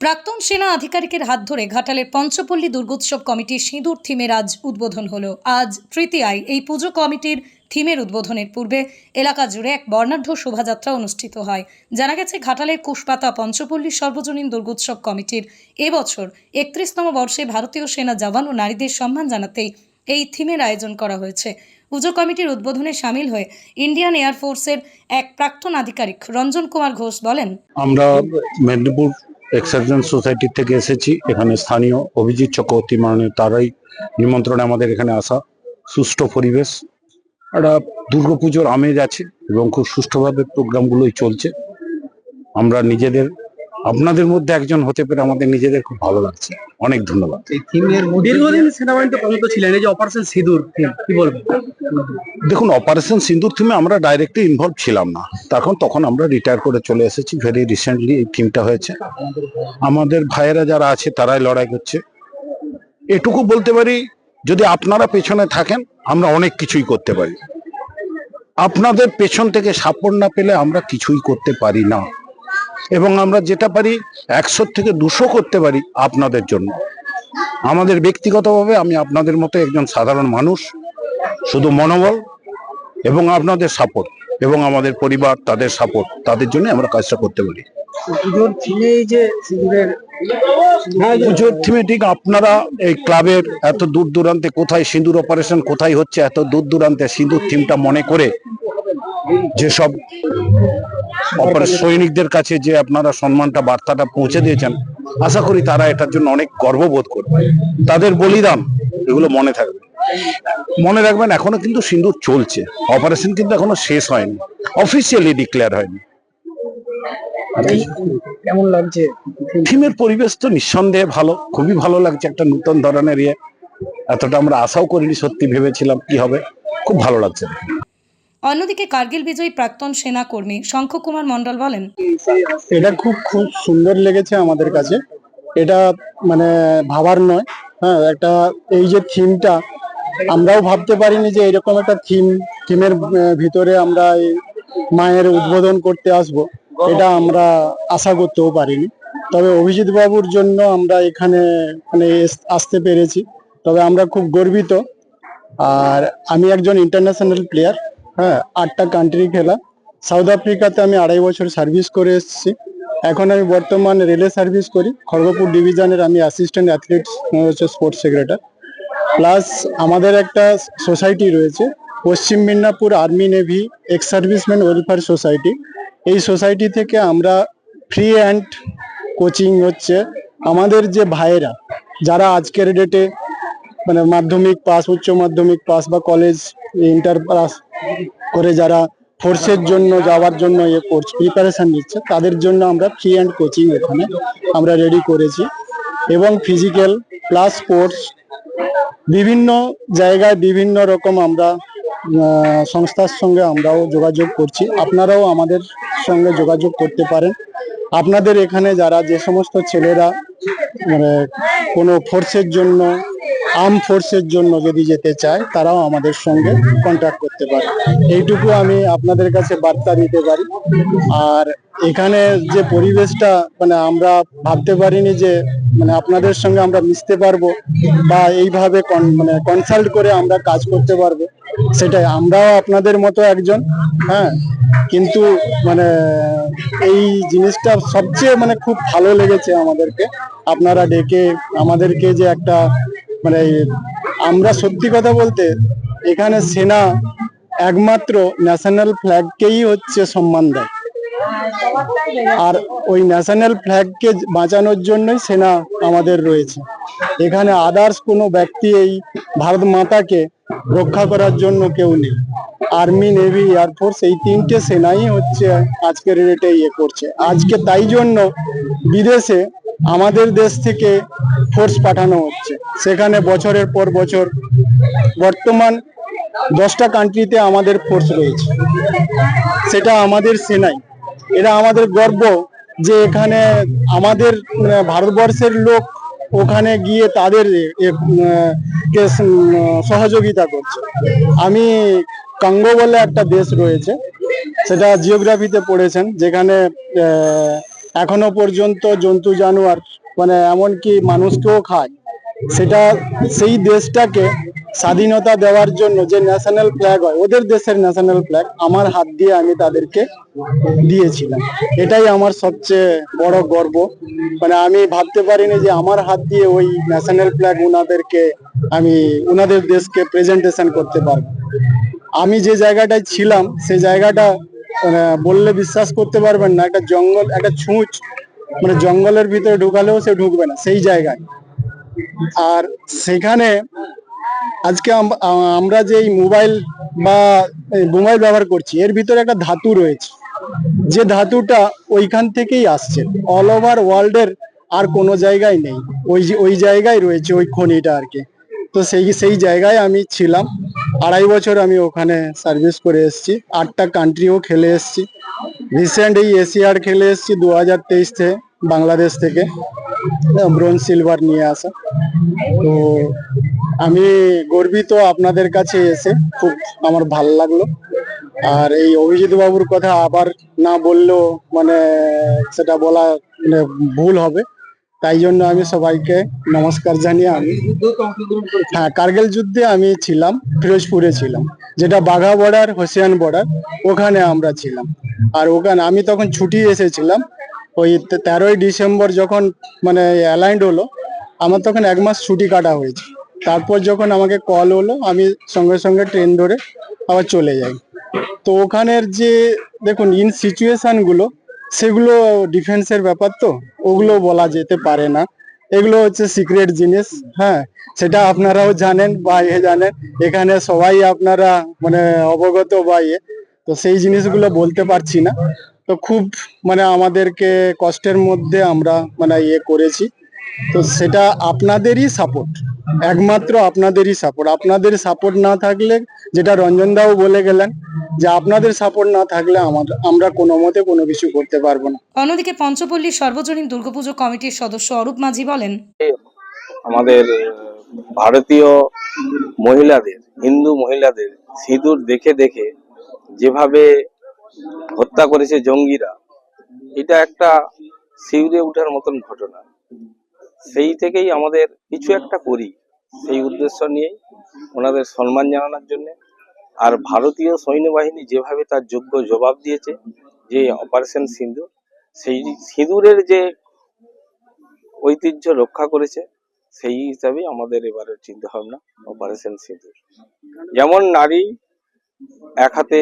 প্রাক্তন সেনা আধিকারিকের হাত ধরে ঘাটালের পঞ্চপল্লী দুর্গোৎসব কমিটির সিঁদুর থিমের আজ উদ্বোধন হলো। আজ তৃতীয়ায় এই পুজো কমিটির থিমের উদ্বোধনের পূর্বে এলাকা জুড়ে এক বর্ণাঢ্য শোভাযাত্রা অনুষ্ঠিত হয়। জানা গেছে, ঘাটালের কুশপাতা পঞ্চপল্লী সর্বজনীন দুর্গোৎসব কমিটির এবছর একত্রিশতম বর্ষে ভারতীয় সেনা জওয়ান ও নারীদের সম্মান জানাতেই এই থিমের আয়োজন করা হয়েছে। পুজো কমিটির উদ্বোধনে সামিল হয়ে ইন্ডিয়ান এয়ারফোর্সের এক প্রাক্তন আধিকারিক রঞ্জন কুমার ঘোষ বলেন, আমরা মেদিনীপুর এক্সারজন সোসাইটি থেকে এসেছি। এখানে স্থানীয় অভিজিৎ চক্রবর্তী মাননীয়, তারাই নিমন্ত্রণে আমাদের এখানে আসা। সুষ্ঠু পরিবেশ, একটা দুর্গাপুজোর আমেজ আছে এবং খুব সুষ্ঠুভাবে প্রোগ্রামগুলোই চলছে। আমরা নিজেদের আপনাদের মধ্যে একজন হতে পেরে আমাদের নিজেদের খুব ভালো লাগছে। অনেক ধন্যবাদ। এই থিমের দীর্ঘদিন সেনাবাহিনীতে কর্মরত ছিলেন এই যে অপারেশন সিঁদুর কি বলবেন? দেখুন অপারেশন সিন্দুর থিমে আমরা ডাইরেক্টলি ইনভলভ ছিলাম না। তখন তখন আমরা রিটায়ার করে চলে এসেছি। ভেরি রিসেন্টলি এই থিমটা হয়েছে। আমাদের ভাইয়েরা যারা আছে তারাই লড়াই করছে। এটুকু বলতে পারি যদি আপনারা পেছনে থাকেন আমরা অনেক কিছুই করতে পারি। আপনাদের পেছন থেকে সাপোর্ট না পেলে আমরা কিছুই করতে পারি না। এবং আমরা যেটা পারি একশো থেকে দুশো করতে পারি আপনাদের জন্য। আমাদের ব্যক্তিগতভাবে আমি আপনাদের মতো একজন সাধারণ মানুষ শুধু মনোবল এবং আপনাদের সাপোর্ট এবং আমাদের পরিবার তাদের সাপোর্ট তাদের জন্য আমরা কাজটা করতে পারি। পুজোর থিমে যে সিঁদুরের পুজোর থিমে ঠিক আপনারা এই ক্লাবের এত দূর দূরান্তে কোথায় সিঁদুর অপারেশন কোথায় হচ্ছে এত দূর দূরান্তে সিঁদুর থিমটা মনে করে যেসব সৈনিকদের কাছে যে আপনারা সম্মানটা বার্তাটা পৌঁছে দিয়েছেন আশা করি তারা এটার জন্য অনেক গর্ববোধ করবে। তাদের বলিদান এগুলো মনে থাকবে। মনে রাখবেন এখনও কিন্তু সিঁদুর চলছে। অপারেশন কিন্তু এখনও শেষ হয়নি। অফিসিয়ালি ডিক্লেয়ার হয়নি। কেমন লাগছে? থিমের পরিবেশ তো নিঃসন্দেহে ভালো খুবই ভালো লাগছে একটা নতুন ধরনের ইয়ে। এতটা আমরা আশাও করিনি সত্যি ভেবেছিলাম কি হবে। খুব ভালো লাগছে। অন্যদিকে কার্গিল বিজয়ী প্রাক্তন সেনা কর্মী শঙ্খ কুমার মণ্ডল বলেন, এটা খুব খুব সুন্দর লেগেছে আমাদের কাছে। এটা মানে ভাবার নয় হ্যাঁ একটা এই যে থিমটা, আমরাও ভাবতে পারিনি যে এরকম একটা থিম, থিমের ভিতরে আমরা এই মায়ের উদ্বোধন করতে আসব। এটা আমরা আশা করতেও পারিনি। তবে অভিজিৎ বাবুর জন্য আমরা এখানে মানে আসতে পেরেছি। তবে আমরা খুব গর্বিত। আর আমি একজন ইন্টারন্যাশনাল প্লেয়ার হ্যাঁ আটটা কান্ট্রি খেলা। সাউথ আফ্রিকাতে আমি আড়াই বছর সার্ভিস করে এসেছি। এখন আমি বর্তমান রেলে সার্ভিস করি। খড়গপুর ডিভিশনের আমি অ্যাসিস্ট্যান্ট অ্যাথলিট হচ্ছে স্পোর্টস সেক্রেটারি প্লাস আমাদের একটা সোসাইটি রয়েছে, Paschim Midnapore army navy ex serviceman welfare society এই সোসাইটি থেকে আমরা ফ্রি অ্যান্ড কোচিং হচ্ছে। আমাদের যে ভাইয়েরা, যারা আজকের ডেটে মানে মাধ্যমিক পাস উচ্চ মাধ্যমিক পাস বা কলেজ ইন্টার পাস করে যারা ফোর্সের জন্য যাওয়ার জন্য ইয়ে করছে প্রিপারেশন নিচ্ছে, তাদের জন্য আমরা ফ্রি অ্যান্ড কোচিং এখানে আমরা রেডি করেছি এবং ফিজিক্যাল প্লাস স্পোর্টস বিভিন্ন জায়গায় বিভিন্ন রকম আমরা সংস্থার সঙ্গে আমরাও যোগাযোগ করছি। আপনারাও আমাদের সঙ্গে যোগাযোগ করতে পারেন। আপনাদের এখানে যারা যে সমস্ত ছেলেরা মানে কোনো ফোর্সের জন্য আর্ম ফোর্সের জন্য যদি যেতে চায়, তারাও আমাদের সঙ্গে কন্ট্যাক্ট করতে পারে। এইটুকু আমি আপনাদের কাছে বার্তা দিতে পারি। আর এখানে যে পরিবেশটা মানে আমরা ভাবতে পারিনি যে মানে আপনাদের সঙ্গে আমরা মিশতে পারব বা এইভাবে মানে কনসাল্ট করে আমরা কাজ করতে পারব, সেটাই। আমরাও আপনাদের মতো একজন হ্যাঁ? কিন্তু মানে এই জিনিসটা সবচেয়ে মানে খুব ভালো লেগেছে আমাদেরকে। আপনারা ডেকে আমাদেরকে যে একটা মানে আমরা সত্যি কথা বলতে এখানে সেনা একমাত্র ন্যাশনাল ফ্ল্যাগকেই হচ্ছে সম্মান দেয়। আর ওই ন্যাশনাল ফ্ল্যাগকে বাঁচানোর জন্যই সেনা আমাদের রয়েছে। এখানে আদার্স কোনো ব্যক্তি এই ভারত মাতাকে রক্ষা করার জন্য কেউ নেই। আর্মি, নেভি এয়ারফোর্স এই তিনটে সেনাই হচ্ছে আজকের রেটে ইয়ে করছে। আজকে তাই জন্য বিদেশে আমাদের দেশ থেকে ফোর্স পাঠানো হচ্ছে। সেখানে বছরের পর বছর বর্তমান দশটা কান্ট্রিতে আমাদের ফোর্স রয়েছে। সেটা আমাদের সেনাই। এটা আমাদের গর্ব যে এখানে আমাদের ভারতবর্ষের লোক ওখানে গিয়ে তাদের সহযোগিতা করছে। আমি কাঙ্গো বলে একটা দেশ রয়েছে, সেটা জিওগ্রাফিতে পড়েছেন, যেখানে এখনও পর্যন্ত জন্তু জানোয়ার মানে এমনকি মানুষকেও খায়। সেটা, সেই দেশটাকে স্বাধীনতা দেওয়ার জন্য যে ন্যাশনাল ফ্ল্যাগ হয়, ওদের দেশের ন্যাশনাল ফ্ল্যাগ আমার হাত দিয়ে আমি তাদেরকে দিয়েছিলাম। এটাই আমার সবচেয়ে বড় গর্ব। মানে আমি ভাবতে পারিনি যে আমার হাত দিয়ে ওই ন্যাশনাল ফ্ল্যাগ ওনাদেরকে আমি ওনাদের দেশকে প্রেজেন্টেশন করতে পারব। আমি যে জায়গাটায় ছিলাম, সেই জায়গাটা মানে বললে বিশ্বাস করতে পারবেন না। একটা জঙ্গল, একটা ছুঁচ মানে জঙ্গলের ভিতরে ঢুকালেও সে ঢুকবে না, সেই জায়গায়। আর সেখানে আজকে আমরা যে মোবাইল বা মোবাইল ব্যবহার করছি, এর ভিতরে একটা ধাতু রয়েছে। যে ধাতুটা ওইখান থেকেই আসছে। অল ওভার ওয়ার্ল্ডের আর কোনো জায়গায় নেই। ওই ওই জায়গায় রয়েছে ওই খনিটা আর কি। তো সেই সেই জায়গায় আমি ছিলাম। আড়াই বছর আমি ওখানে সার্ভিস করে এসেছি। আটটা কান্ট্রিও খেলে এসেছি। রিসেন্ট এই এশিয়ার খেলে এসেছি দু হাজার তেইশ বাংলাদেশ থেকে। ব্রোঞ্জ সিলভার নিয়ে আসা। তো আমি গর্বিত আপনাদের কাছে এসে খুব আমার ভালো লাগল। আর এই অভিজিৎ বাবুর কথা আবার না বললেও মানে সেটা বলা মানে ভুল হবে। তাই জন্য আমি সবাইকে নমস্কার জানিয়ে আমি হ্যাঁ কার্গিল যুদ্ধে আমি ছিলাম, ফিরোজপুরে ছিলাম, যেটা বাঘা বর্ডার হোসিয়ান বর্ডার ওখানে আমরা ছিলাম। আর ওখানে আমি তখন ছুটি এসেছিলাম, ওই তেরোই ডিসেম্বর যখন মানে অ্যালাইন্ড হলো, আমার তখন এক মাস ছুটি কাটা হয়েছে। তারপর যখন আমাকে কল হলো, আমি সঙ্গে সঙ্গে ট্রেন ধরে আবার চলে যাই। তো ওখানের যে দেখুন ইন সিচুয়েশনগুলো সেগুলো ডিফেন্সের ব্যাপার তো, ওগুলো বলা যেতে পারে না। এগুলো হচ্ছে সিক্রেট জিনিস হ্যাঁ? সেটা আপনারাও জানেন বা এ জানেন। এখানে সবাই আপনারা মানে অবগত বা ইয়ে তো সেই জিনিসগুলো বলতে পারছি না। তো খুব মানে আমাদেরকে কষ্টের মধ্যে আমরা মানে ইয়ে করেছি। তো সেটা আপনাদেরই সাপোর্ট একমাত্র আপনাদেরই সাপোর্ট আপনাদের সাপোর্ট না থাকলে, যেটা রঞ্জন দাও বলে গেলেন যে আপনাদের সাপোর্ট না থাকলে আমাদের আমরা কোনো মতে কোনো কিছু করতে পারব না। অন্যদিকে পঞ্চপল্লী সর্বজনীন দুর্গাপুজো কমিটির সদস্য অরূপ মাঝি বলেন আমাদের ভারতীয় মহিলাদের হিন্দু মহিলাদের সিঁদুর দেখে দেখে যেভাবে হত্যা করেছে জঙ্গিরা এটা একটা শিউরে ওঠার মতন ঘটনা। সেই থেকেই আমাদের কিছু একটা করি সেই উদ্দেশ্য নিয়েই ওনাদের সম্মান জানানোর জন্য আর ভারতীয় সৈন্যবাহিনী যেভাবে তার যোগ্য জবাব দিয়েছে, যে অপারেশন সিঁদুর, সেই সিঁদুরের যে ঐতিহ্য রক্ষা করেছে, সেই হিসাবে আমাদের এবারের চিন্তা ভাবনা অপারেশন সিঁদুর। যেমন নারী এক হাতে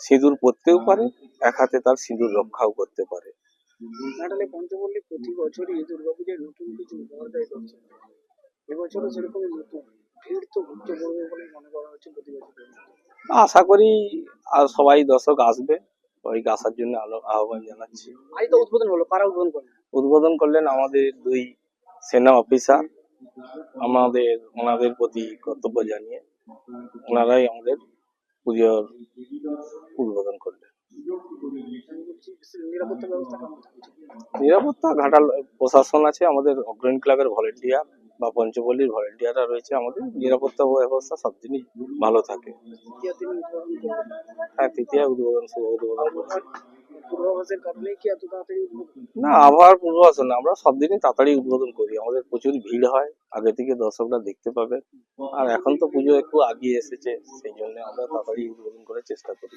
সিঁদুর পরতেও পারে, এক হাতে তার সিঁদুর রক্ষাও করতে পারে। পঞ্চপল্লী প্রতি বছরই দুর্গাপূজায় নতুন কিছু এবছরও সেরকমই নতুন। ভিড় তো ঘুরতে পড়বে বলে মনে করা হচ্ছে প্রতি বছর আশা করি আর সবাই দর্শক আসবে সবাইকে আসার জন্য আলো- আহ্বান জানাচ্ছি। আজ তো উদ্বোধন হলো কারা উদ্বোধন করলেন? উদ্বোধন করলেন আমাদের দুই সেনা অফিসার আমাদের ওনাদের প্রতি কর্তব্য জানিয়ে ওনারাই আমাদের পুজোর উদ্বোধন করলেন। নিরাপত্তা ব্যবস্থা কেমন থাকছে? নিরাপত্তা ঘাটাল প্রশাসন আছে আমাদের অগ্রণী ক্লাবের ভলেন্টিয়ার বা পঞ্চপল্লীর ভলেন্টিয়াররা রয়েছে আমাদের। নিরাপত্তা ব্যবস্থা সব দিনই ভালো থাকে। হ্যাঁ তৃতীয় উদ্বোধন শুভ উদ্বোধন করছি। না আবহাওয়ার পূর্বাভাস না আমরা সব দিনই তাড়াতাড়ি উদ্বোধন করি। আমাদের প্রচুর ভিড় হয় আগে থেকে দর্শকরা দেখতে পাবে। আর এখন তো পুজো একটু আগিয়ে এসেছে সেই জন্য আমরা তাড়াতাড়ি উদ্বোধন করার চেষ্টা করি।